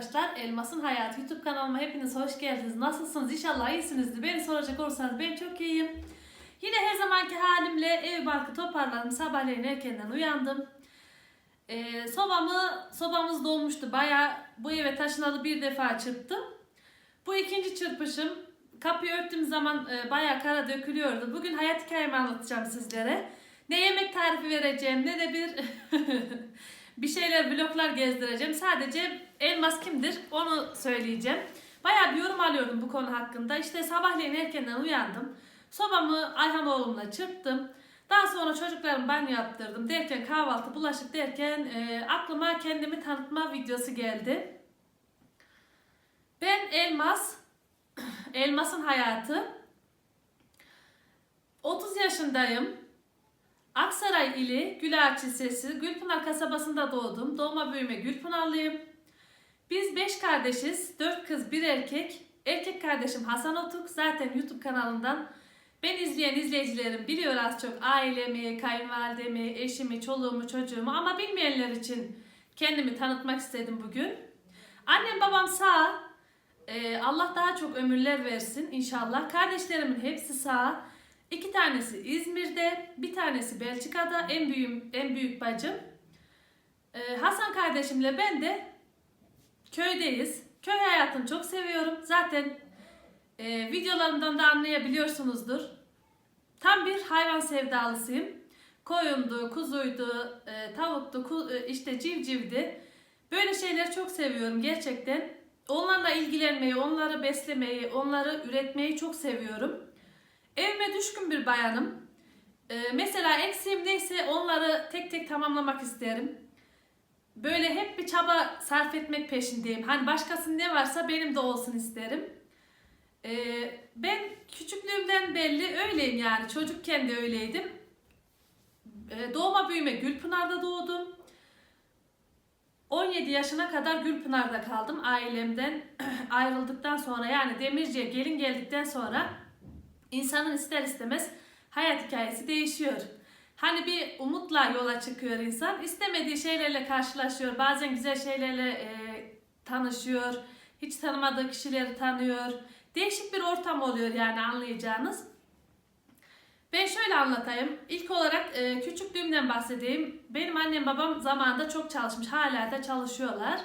arkadaşlar. Elmas'ın Hayatı YouTube kanalıma hepiniz hoş geldiniz. Nasılsınız? İnşallah iyisinizdir. Beni soracak olursanız ben çok iyiyim. Yine her zamanki halimle ev barkı toparladım. Sabahleyin erkenden uyandım. Ee, sobamı, sobamız dolmuştu. Bayağı bu eve taşınalı bir defa çırptım. Bu ikinci çırpışım. Kapıyı örttüğüm zaman e, bayağı kara dökülüyordu. Bugün hayat hikayemi anlatacağım sizlere. Ne yemek tarifi vereceğim ne de bir bir şeyler bloklar gezdireceğim. Sadece elmas kimdir onu söyleyeceğim. Bayağı bir yorum alıyordum bu konu hakkında. İşte sabahleyin erkenden uyandım. Sobamı Ayhan oğlumla çırptım. Daha sonra çocuklarım banyo yaptırdım derken kahvaltı bulaşık derken e, aklıma kendimi tanıtma videosu geldi. Ben Elmas, Elmas'ın hayatı. 30 yaşındayım. Aksaray ili Gülağaç ilçesi Gülpınar kasabasında doğdum. Doğma büyüme Gülpınarlıyım. Biz 5 kardeşiz. 4 kız, 1 erkek. Erkek kardeşim Hasan Otuk. Zaten YouTube kanalından ben izleyen izleyicilerim biliyor az çok ailemi, kayınvalidemi, eşimi, çoluğumu, çocuğumu ama bilmeyenler için kendimi tanıtmak istedim bugün. Annem babam sağ. Ee, Allah daha çok ömürler versin inşallah. Kardeşlerimin hepsi sağ. İki tanesi İzmir'de, bir tanesi Belçika'da. En büyük en büyük bacım. Ee, Hasan kardeşimle ben de köydeyiz. Köy hayatını çok seviyorum. Zaten e, videolarımdan da anlayabiliyorsunuzdur. Tam bir hayvan sevdalısıyım. Koyundu, kuzuydu, e, tavuktu, ku- e, işte civcivdi. Böyle şeyleri çok seviyorum gerçekten. Onlarla ilgilenmeyi, onları beslemeyi, onları üretmeyi çok seviyorum. Evime düşkün bir bayanım. Ee, mesela eksiğim neyse onları tek tek tamamlamak isterim. Böyle hep bir çaba sarf etmek peşindeyim. Hani başkasının ne varsa benim de olsun isterim. Ee, ben küçüklüğümden belli öyleyim yani. Çocukken de öyleydim. Ee, doğma büyüme Gülpınar'da doğdum. 17 yaşına kadar Gülpınar'da kaldım. Ailemden ayrıldıktan sonra yani Demirci'ye gelin geldikten sonra insanın ister istemez hayat hikayesi değişiyor. Hani bir umutla yola çıkıyor insan. istemediği şeylerle karşılaşıyor. Bazen güzel şeylerle e, tanışıyor. Hiç tanımadığı kişileri tanıyor. Değişik bir ortam oluyor yani anlayacağınız. Ben şöyle anlatayım. İlk olarak e, küçüklüğümden bahsedeyim. Benim annem babam zamanında çok çalışmış. Hala da çalışıyorlar.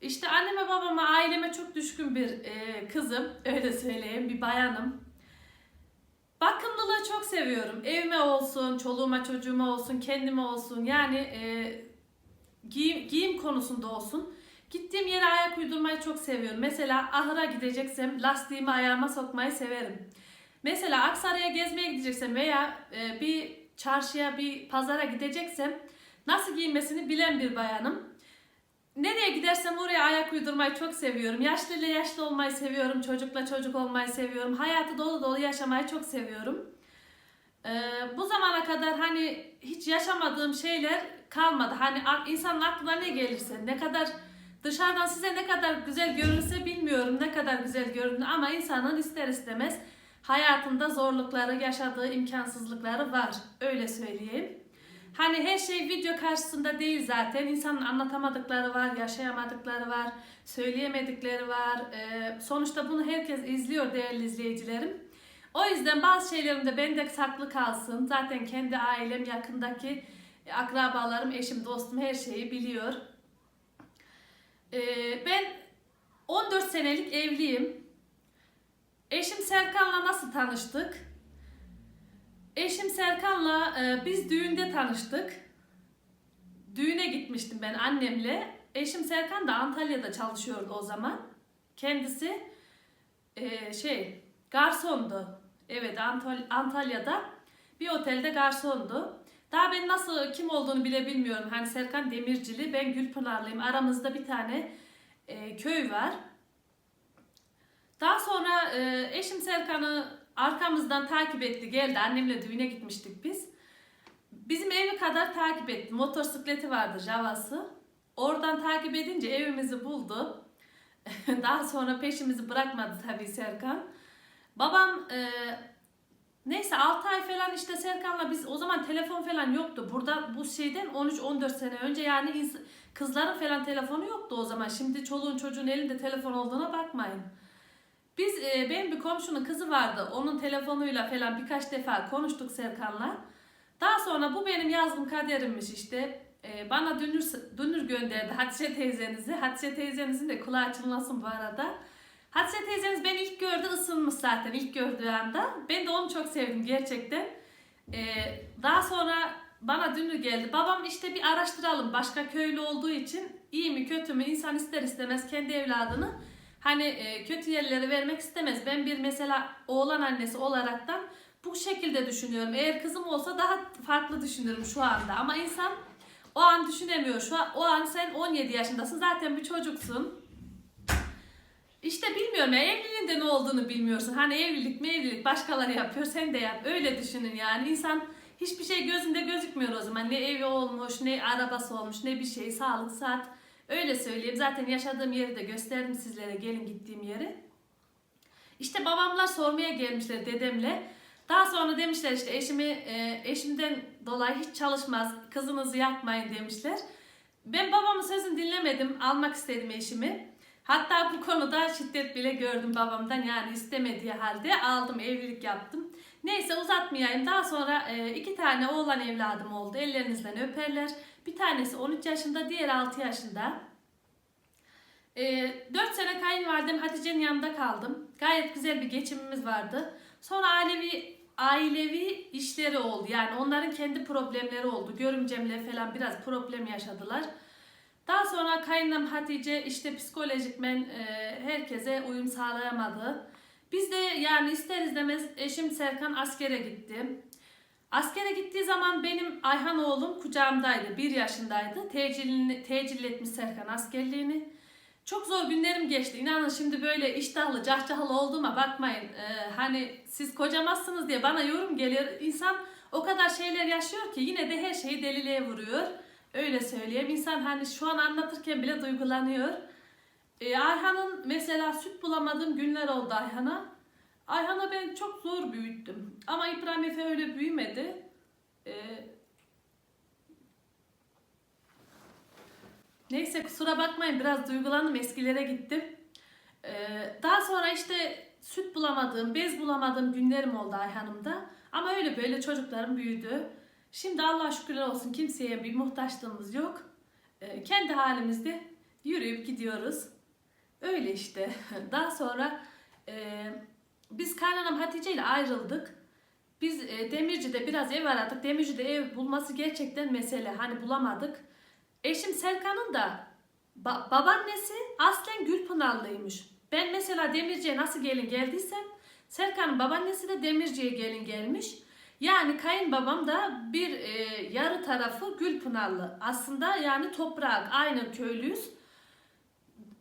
İşte anneme babama aileme çok düşkün bir e, kızım. Öyle söyleyeyim. Bir bayanım. Bakımlılığı çok seviyorum. Evime olsun, çoluğuma çocuğuma olsun, kendime olsun. Yani e, giyim, giyim konusunda olsun. Gittiğim yere ayak uydurmayı çok seviyorum. Mesela ahıra gideceksem lastiğimi ayağıma sokmayı severim. Mesela Aksaray'a gezmeye gideceksem veya e, bir çarşıya, bir pazara gideceksem nasıl giyinmesini bilen bir bayanım. Nereye gidersem oraya ayak uydurmayı çok seviyorum. Yaşlı ile yaşlı olmayı seviyorum. Çocukla çocuk olmayı seviyorum. Hayatı dolu dolu yaşamayı çok seviyorum. Ee, bu zamana kadar hani hiç yaşamadığım şeyler kalmadı. Hani insanın aklına ne gelirse, ne kadar dışarıdan size ne kadar güzel görünürse bilmiyorum ne kadar güzel görünür ama insanın ister istemez hayatında zorlukları, yaşadığı imkansızlıkları var. Öyle söyleyeyim. Hani her şey video karşısında değil zaten. İnsanın anlatamadıkları var, yaşayamadıkları var, söyleyemedikleri var. Ee, sonuçta bunu herkes izliyor değerli izleyicilerim. O yüzden bazı şeylerim de bende saklı kalsın. Zaten kendi ailem, yakındaki akrabalarım, eşim, dostum her şeyi biliyor. Ee, ben 14 senelik evliyim. Eşim Serkan'la nasıl tanıştık? Eşim Serkan'la e, biz düğünde tanıştık. Düğüne gitmiştim ben annemle. Eşim Serkan da Antalya'da çalışıyordu o zaman. Kendisi e, şey garsondu. Evet Antal- Antalya'da bir otelde garsondu. Daha ben nasıl kim olduğunu bile bilmiyorum. Hani Serkan Demircili, ben Gülpınarlıyım. Aramızda bir tane e, köy var. Daha sonra e, eşim Serkan'ı arkamızdan takip etti geldi. Annemle düğüne gitmiştik biz. Bizim evi kadar takip etti. Motosikleti vardı Java'sı. Oradan takip edince evimizi buldu. Daha sonra peşimizi bırakmadı tabii Serkan. Babam e, Neyse 6 ay falan işte Serkan'la biz o zaman telefon falan yoktu. Burada bu şeyden 13-14 sene önce yani kızların falan telefonu yoktu o zaman. Şimdi çoluğun çocuğun elinde telefon olduğuna bakmayın. Biz e, benim bir komşunun kızı vardı. Onun telefonuyla falan birkaç defa konuştuk Serkan'la. Daha sonra bu benim yazgım kaderimmiş işte. E, bana dünür, dünür gönderdi Hatice teyzenizi. Hatice teyzenizin de kulağı çınlasın bu arada. Hatice teyzeniz beni ilk gördü ısınmış zaten ilk gördüğü anda. Ben de onu çok sevdim gerçekten. E, daha sonra bana dünür geldi. Babam işte bir araştıralım başka köylü olduğu için iyi mi kötü mü insan ister istemez kendi evladını hani e, kötü yerlere vermek istemez. Ben bir mesela oğlan annesi olaraktan bu şekilde düşünüyorum. Eğer kızım olsa daha farklı düşünürüm şu anda. Ama insan o an düşünemiyor. Şu an, o an sen 17 yaşındasın. Zaten bir çocuksun. İşte bilmiyorum ya evliliğinde ne olduğunu bilmiyorsun. Hani evlilik mi evlilik başkaları yapıyor sen de yap. Öyle düşünün yani. İnsan hiçbir şey gözünde gözükmüyor o zaman. Ne evi olmuş, ne arabası olmuş, ne bir şey. Sağlık, saat. Öyle söyleyeyim. Zaten yaşadığım yeri de gösterdim sizlere gelin gittiğim yeri. İşte babamlar sormaya gelmişler dedemle. Daha sonra demişler işte eşimi e, eşimden dolayı hiç çalışmaz. Kızınızı yapmayın demişler. Ben babamın sözünü dinlemedim. Almak istedim eşimi. Hatta bu konuda şiddet bile gördüm babamdan. Yani istemediği halde aldım, evlilik yaptım. Neyse uzatmayayım. Daha sonra e, iki tane oğlan evladım oldu. Ellerinizden öperler. Bir tanesi 13 yaşında, diğeri 6 yaşında. E, 4 sene kayınvalidem Hatice'nin yanında kaldım. Gayet güzel bir geçimimiz vardı. Sonra ailevi ailevi işleri oldu. Yani onların kendi problemleri oldu. Görümcemle falan biraz problem yaşadılar. Daha sonra kayınlam Hatice işte psikolojikmen e, herkese uyum sağlayamadı. Biz de yani ister istemez eşim Serkan askere gitti. Askere gittiği zaman benim Ayhan oğlum kucağımdaydı. Bir yaşındaydı. Tecilini, tecil etmiş Serkan askerliğini. Çok zor günlerim geçti. İnanın şimdi böyle iştahlı, cahcahlı olduğuma bakmayın. Ee, hani siz kocamazsınız diye bana yorum geliyor. İnsan o kadar şeyler yaşıyor ki yine de her şeyi deliliğe vuruyor. Öyle söyleyeyim. İnsan hani şu an anlatırken bile duygulanıyor. Ee, Ayhan'ın mesela süt bulamadığım günler oldu Ayhan'a. Ayhan'a ben çok zor büyüttüm. Ama İbrahim Efe öyle büyümedi. Ee, neyse kusura bakmayın biraz duygulandım eskilere gittim. Ee, daha sonra işte süt bulamadığım, bez bulamadığım günlerim oldu Ayhan'ımda. Ama öyle böyle çocuklarım büyüdü. Şimdi Allah şükürler olsun kimseye bir muhtaçlığımız yok. Ee, kendi halimizde yürüyüp gidiyoruz. Öyle işte. Daha sonra e, biz kaynanam Hatice ile ayrıldık. Biz e, Demirci'de biraz ev aradık. Demirci'de ev bulması gerçekten mesele. Hani bulamadık. Eşim Serkan'ın da ba- babaannesi aslen Gülpınarlıymış. Ben mesela Demirci'ye nasıl gelin geldiysem Serkan'ın babaannesi de Demirci'ye gelin gelmiş. Yani kayınbabam da bir e, yarı tarafı Gülpınarlı. Aslında yani toprak aynı köylüyüz.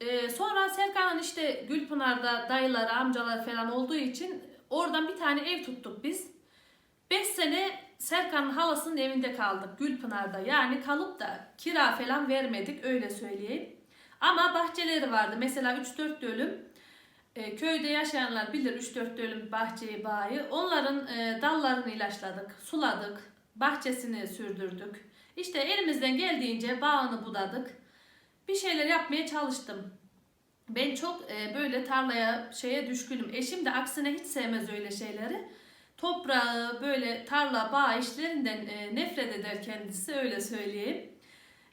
E, sonra Serkan'ın işte Gülpınar'da dayıları, amcalar falan olduğu için oradan bir tane ev tuttuk biz. 5 sene Serkan'ın halasının evinde kaldık Gülpınar'da. Yani kalıp da kira falan vermedik öyle söyleyeyim. Ama bahçeleri vardı. Mesela 3-4 dönüm. E, köyde yaşayanlar bilir 3-4 dönüm bahçeyi, bağı. Onların e, dallarını ilaçladık, suladık, bahçesini sürdürdük. İşte elimizden geldiğince bağını budadık. Bir şeyler yapmaya çalıştım. Ben çok e, böyle tarlaya şeye düşkünüm. Eşim de aksine hiç sevmez öyle şeyleri. Toprağı böyle tarla bağ işlerinden e, nefret eder kendisi öyle söyleyeyim.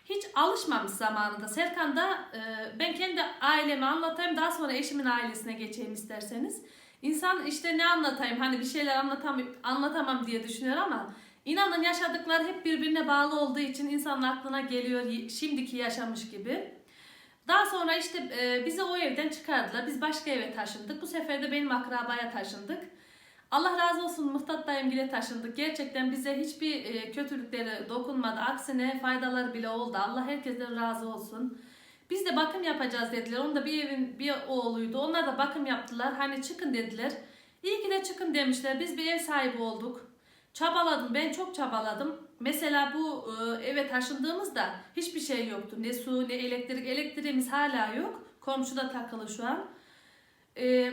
Hiç alışmamış zamanında. Serkan da e, ben kendi ailemi anlatayım daha sonra eşimin ailesine geçeyim isterseniz. İnsan işte ne anlatayım hani bir şeyler anlatam anlatamam diye düşünüyor ama inanın yaşadıkları hep birbirine bağlı olduğu için insanın aklına geliyor şimdiki yaşamış gibi. Daha sonra işte e, bizi o evden çıkardılar. Biz başka eve taşındık. Bu sefer de benim akrabaya taşındık. Allah razı olsun Muhtat dayımgile taşındık. Gerçekten bize hiçbir e, kötülükleri dokunmadı. Aksine faydaları bile oldu. Allah herkesten razı olsun. Biz de bakım yapacağız dediler. Onun da bir evin bir oğluydu. Onlar da bakım yaptılar. Hani çıkın dediler. İyi ki de çıkın demişler. Biz bir ev sahibi olduk. Çabaladım. Ben çok çabaladım. Mesela bu e, eve taşındığımızda hiçbir şey yoktu. Ne su ne elektrik. Elektriğimiz hala yok. Komşuda takılı şu an. E,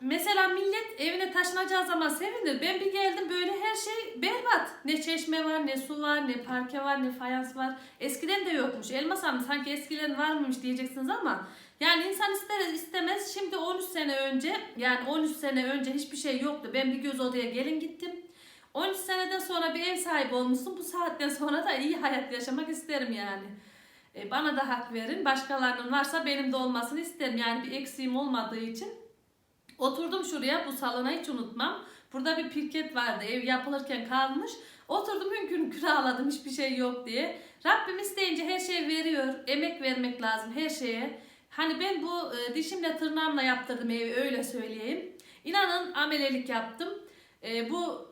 mesela millet evine taşınacağı zaman sevinir. Ben bir geldim böyle her şey berbat. Ne çeşme var, ne su var, ne parke var, ne fayans var. Eskiden de yokmuş. Elmas Hanım sanki eskiden var mıymış diyeceksiniz ama yani insan ister istemez şimdi 13 sene önce yani 13 sene önce hiçbir şey yoktu. Ben bir göz odaya gelin gittim. 13 seneden sonra bir ev sahibi olmuşsun. Bu saatten sonra da iyi hayat yaşamak isterim yani. E, bana da hak verin. Başkalarının varsa benim de olmasını isterim. Yani bir eksiğim olmadığı için. Oturdum şuraya bu salona hiç unutmam. Burada bir pirket vardı ev yapılırken kalmış. Oturdum hünkür hünkür ağladım hiçbir şey yok diye. Rabbim isteyince her şey veriyor. Emek vermek lazım her şeye. Hani ben bu e, dişimle tırnağımla yaptırdım evi öyle söyleyeyim. İnanın amelelik yaptım. E, bu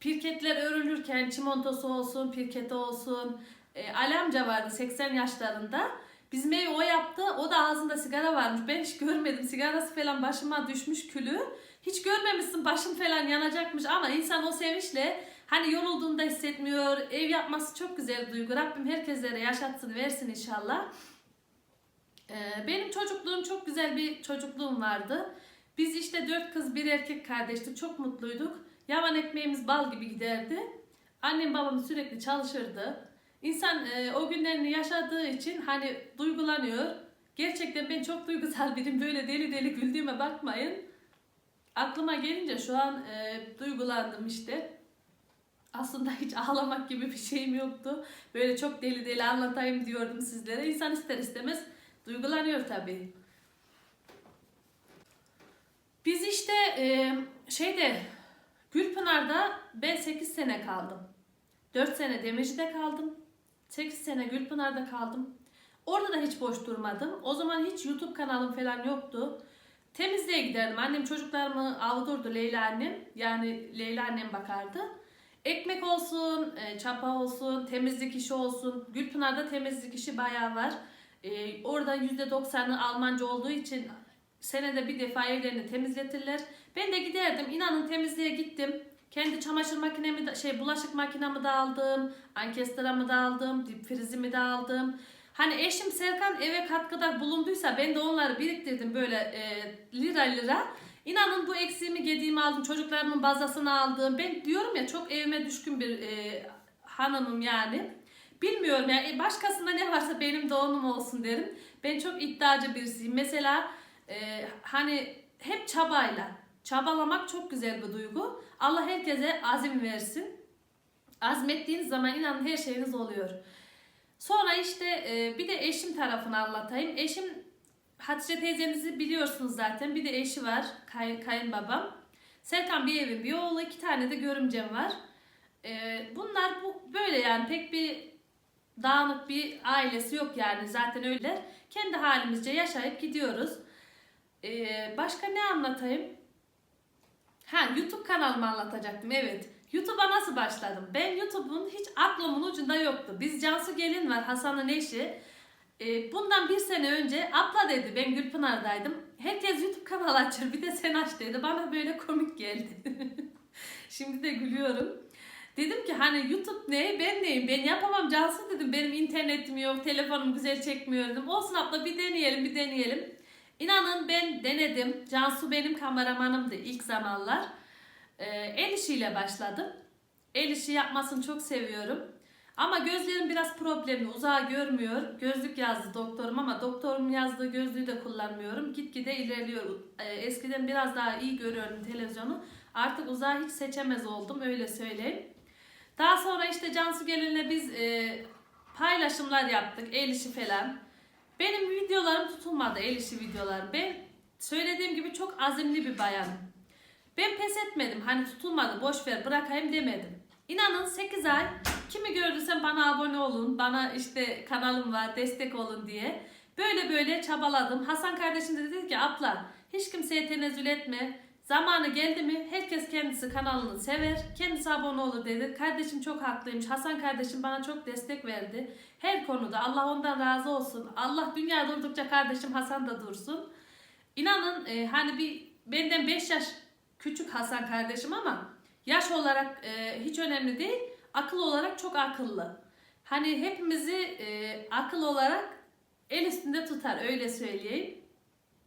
pirketler örülürken çimentosu olsun, pirketi olsun. E, Ali vardı 80 yaşlarında. Bizim evi o yaptı. O da ağzında sigara varmış. Ben hiç görmedim. Sigarası falan başıma düşmüş külü. Hiç görmemişsin başım falan yanacakmış ama insan o sevinçle hani yorulduğunda hissetmiyor. Ev yapması çok güzel duygu. Rabbim herkeslere yaşatsın versin inşallah. Ee, benim çocukluğum çok güzel bir çocukluğum vardı. Biz işte dört kız bir erkek kardeştik. Çok mutluyduk. Yavan ekmeğimiz bal gibi giderdi. Annem babam sürekli çalışırdı. İnsan e, o günlerini yaşadığı için hani duygulanıyor. Gerçekten ben çok duygusal biriyim. Böyle deli deli güldüğüme bakmayın. Aklıma gelince şu an e, duygulandım işte. Aslında hiç ağlamak gibi bir şeyim yoktu. Böyle çok deli deli anlatayım diyordum sizlere. İnsan ister istemez duygulanıyor tabii. Biz işte e, şeyde Gülpınar'da ben 8 sene kaldım. 4 sene Demirci'de kaldım. 8 sene Gülpınar'da kaldım. Orada da hiç boş durmadım. O zaman hiç YouTube kanalım falan yoktu. Temizliğe giderdim. Annem çocuklarımı avdurdu Leyla annem. Yani Leyla annem bakardı. Ekmek olsun, e, çapa olsun, temizlik işi olsun. Gülpınar'da temizlik işi bayağı var. E, orada %90'ı Almanca olduğu için senede bir defa evlerini temizletirler. Ben de giderdim. İnanın temizliğe gittim. Kendi çamaşır makinemi şey bulaşık makinemi de aldım. Ankestramı da aldım. Dip frizimi de aldım. Hani eşim Serkan eve katkıda bulunduysa ben de onları biriktirdim böyle e, lira lira. İnanın bu eksiğimi gediğimi aldım. Çocuklarımın bazasını aldım. Ben diyorum ya çok evime düşkün bir e, hanımım yani. Bilmiyorum yani başkasında ne varsa benim de onun olsun derim. Ben çok iddiacı birisiyim. Mesela e, hani hep çabayla. Çabalamak çok güzel bir duygu. Allah herkese azim versin. Azmettiğiniz zaman inanın her şeyiniz oluyor. Sonra işte e, bir de eşim tarafını anlatayım. Eşim Hatice teyzenizi biliyorsunuz zaten. Bir de eşi var. Kay, kayınbabam. Serkan bir evin bir oğlu. iki tane de görümcem var. E, bunlar bu böyle yani pek bir dağınık bir ailesi yok yani. Zaten öyleler. Kendi halimizce yaşayıp gidiyoruz. E, başka ne anlatayım? Ha YouTube kanalımı anlatacaktım evet. YouTube'a nasıl başladım? Ben YouTube'un hiç aklımın ucunda yoktu. Biz Cansu Gelin var Hasan'ın eşi. Ee, bundan bir sene önce abla dedi ben Gülpınar'daydım. Herkes YouTube kanalı açır bir de sen aç dedi. Bana böyle komik geldi. Şimdi de gülüyorum. Dedim ki hani YouTube ne ben neyim ben yapamam Cansu dedim benim internetim yok telefonum güzel çekmiyor dedim. Olsun abla bir deneyelim bir deneyelim. İnanın ben denedim. Cansu benim kameramanımdı ilk zamanlar. Ee, el işiyle başladım. El işi yapmasını çok seviyorum. Ama gözlerim biraz problemli. Uzağa görmüyor. Gözlük yazdı doktorum ama doktorum yazdığı gözlüğü de kullanmıyorum. Gitgide ilerliyor. Ee, eskiden biraz daha iyi görüyordum televizyonu. Artık uzağa hiç seçemez oldum öyle söyleyeyim. Daha sonra işte Cansu Gelin'le biz e, paylaşımlar yaptık. El işi falan. Benim videolarım tutulmadı. El işi videolarım. Ben söylediğim gibi çok azimli bir bayanım. Ben pes etmedim. Hani tutulmadı boş ver bırakayım demedim. İnanın 8 ay kimi gördüysem bana abone olun. Bana işte kanalım var destek olun diye. Böyle böyle çabaladım. Hasan kardeşim de dedi ki abla hiç kimseye tenezzül etme. Zamanı geldi mi herkes kendisi kanalını sever. Kendisi abone olur dedi. Kardeşim çok haklıymış. Hasan kardeşim bana çok destek verdi. Her konuda Allah ondan razı olsun. Allah dünya durdukça kardeşim Hasan da dursun. İnanın e, hani bir benden 5 yaş küçük Hasan kardeşim ama yaş olarak e, hiç önemli değil. Akıl olarak çok akıllı. Hani hepimizi e, akıl olarak el üstünde tutar öyle söyleyeyim.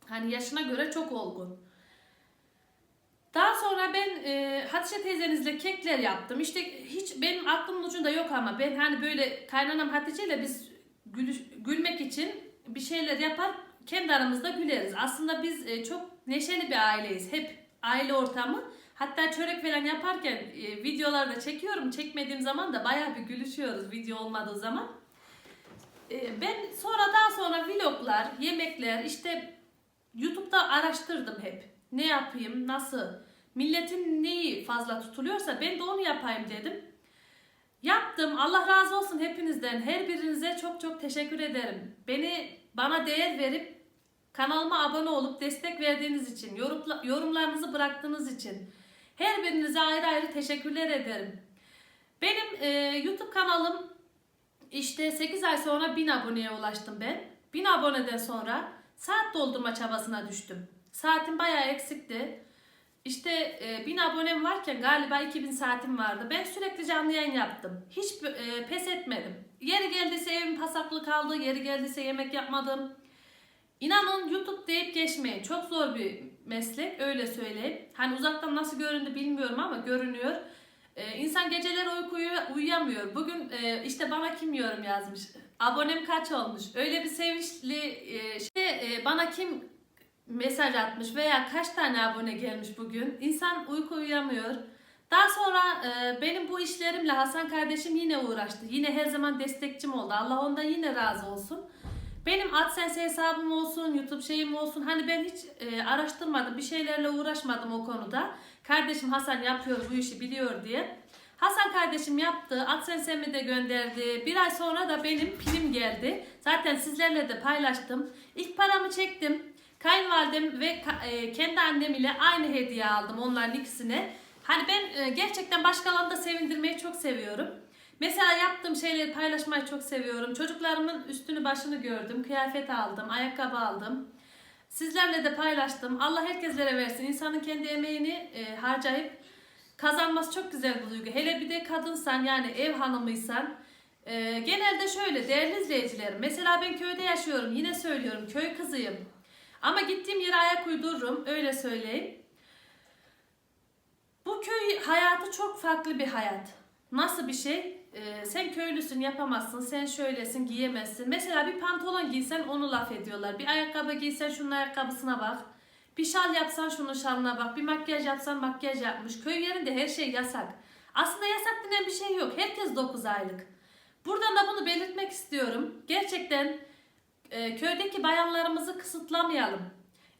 Hani yaşına göre çok olgun. Sonra ben e, Hatice teyzenizle kekler yaptım. İşte hiç benim aklımın ucunda yok ama ben hani böyle kaynanam Hatice ile biz gülüş- gülmek için bir şeyler yapar kendi aramızda güleriz. Aslında biz e, çok neşeli bir aileyiz. Hep aile ortamı. Hatta çörek falan yaparken e, videolarda çekiyorum. Çekmediğim zaman da bayağı bir gülüşüyoruz video olmadığı zaman. E, ben sonra daha sonra vloglar, yemekler işte YouTube'da araştırdım hep. Ne yapayım, nasıl? Milletin neyi fazla tutuluyorsa ben de onu yapayım dedim. Yaptım. Allah razı olsun hepinizden. Her birinize çok çok teşekkür ederim. Beni bana değer verip kanalıma abone olup destek verdiğiniz için, yorumla- yorumlarınızı bıraktığınız için her birinize ayrı ayrı teşekkürler ederim. Benim e, YouTube kanalım işte 8 ay sonra 1000 aboneye ulaştım ben. 1000 aboneden sonra saat doldurma çabasına düştüm. Saatim bayağı eksikti. İşte e, 1000 abonem varken galiba 2000 saatim vardı. Ben sürekli canlı yayın yaptım. Hiç e, pes etmedim. Yeri geldiyse evim pasaklı kaldı, yeri geldiyse yemek yapmadım. İnanın YouTube deyip geçmeyin. Çok zor bir meslek öyle söyleyeyim. Hani uzaktan nasıl göründü bilmiyorum ama görünüyor. Ee, insan geceleri uykuyu uyuyamıyor. Bugün e, işte bana kim yorum yazmış. Abonem kaç olmuş? Öyle bir sevinçli e, şey e, bana kim mesaj atmış veya kaç tane abone gelmiş bugün. İnsan uyku uyuyamıyor. Daha sonra e, benim bu işlerimle Hasan kardeşim yine uğraştı. Yine her zaman destekçim oldu. Allah ondan yine razı olsun. Benim AdSense hesabım olsun, YouTube şeyim olsun. Hani ben hiç e, araştırmadım, bir şeylerle uğraşmadım o konuda. Kardeşim Hasan yapıyor bu işi biliyor diye. Hasan kardeşim yaptı, AdSense'mi de gönderdi. Bir ay sonra da benim pilim geldi. Zaten sizlerle de paylaştım. İlk paramı çektim. Kayınvalidem ve e, kendi annem ile aynı hediye aldım onların ikisine. Hani ben e, gerçekten başkalarını da sevindirmeyi çok seviyorum. Mesela yaptığım şeyleri paylaşmayı çok seviyorum. Çocuklarımın üstünü başını gördüm. Kıyafet aldım, ayakkabı aldım. Sizlerle de paylaştım. Allah herkeslere versin. İnsanın kendi emeğini e, harcayıp kazanması çok güzel bir duygu. Hele bir de kadınsan yani ev hanımıysan. e, genelde şöyle değerli izleyicilerim. Mesela ben köyde yaşıyorum. Yine söylüyorum köy kızıyım. Ama gittiğim yere ayak uydururum. Öyle söyleyeyim. Bu köy hayatı çok farklı bir hayat. Nasıl bir şey? Ee, sen köylüsün yapamazsın, sen şöylesin giyemezsin. Mesela bir pantolon giysen onu laf ediyorlar. Bir ayakkabı giysen şunun ayakkabısına bak. Bir şal yapsan şunun şalına bak. Bir makyaj yapsan makyaj yapmış. Köy yerinde her şey yasak. Aslında yasak denen bir şey yok. Herkes 9 aylık. Buradan da bunu belirtmek istiyorum. Gerçekten e, köydeki bayanlarımızı kısıtlamayalım.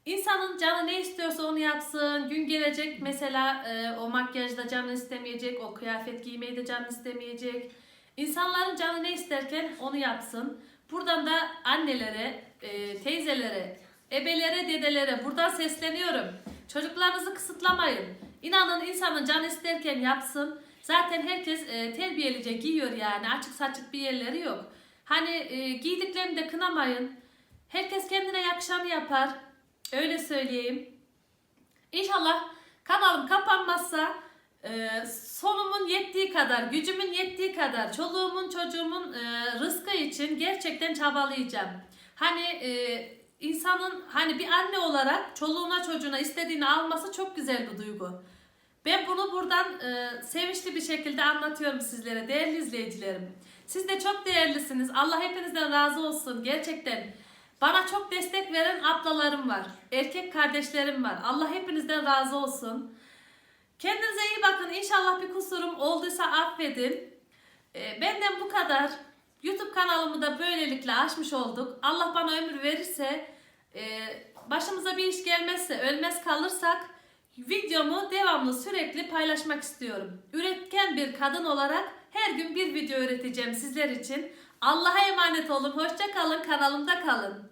İnsanın canı ne istiyorsa onu yapsın. Gün gelecek mesela e, o makyajda canı istemeyecek, o kıyafet giymeyi de canı istemeyecek. İnsanların canı ne isterken onu yapsın. Buradan da annelere, e, teyzelere, ebelere, dedelere buradan sesleniyorum. Çocuklarınızı kısıtlamayın. İnanın insanın canı isterken yapsın. Zaten herkes e, terbiyelice giyiyor yani. Açık saçık bir yerleri yok. Hani e, giydiklerini kınamayın. Herkes kendine yakışanı yapar. Öyle söyleyeyim. İnşallah kanalım kapanmazsa e, sonumun yettiği kadar, gücümün yettiği kadar, çoluğumun çocuğumun e, rızkı için gerçekten çabalayacağım. Hani e, insanın hani bir anne olarak çoluğuna çocuğuna istediğini alması çok güzel bir duygu. Ben bunu buradan e, sevinçli bir şekilde anlatıyorum sizlere değerli izleyicilerim. Siz de çok değerlisiniz. Allah hepinizden razı olsun. Gerçekten bana çok destek veren ablalarım var. Erkek kardeşlerim var. Allah hepinizden razı olsun. Kendinize iyi bakın. İnşallah bir kusurum olduysa affedin. E, benden bu kadar. YouTube kanalımı da böylelikle açmış olduk. Allah bana ömür verirse, e, başımıza bir iş gelmezse, ölmez kalırsak videomu devamlı sürekli paylaşmak istiyorum. Üretken bir kadın olarak her gün bir video üreteceğim sizler için. Allah'a emanet olun. Hoşça kalın. Kanalımda kalın.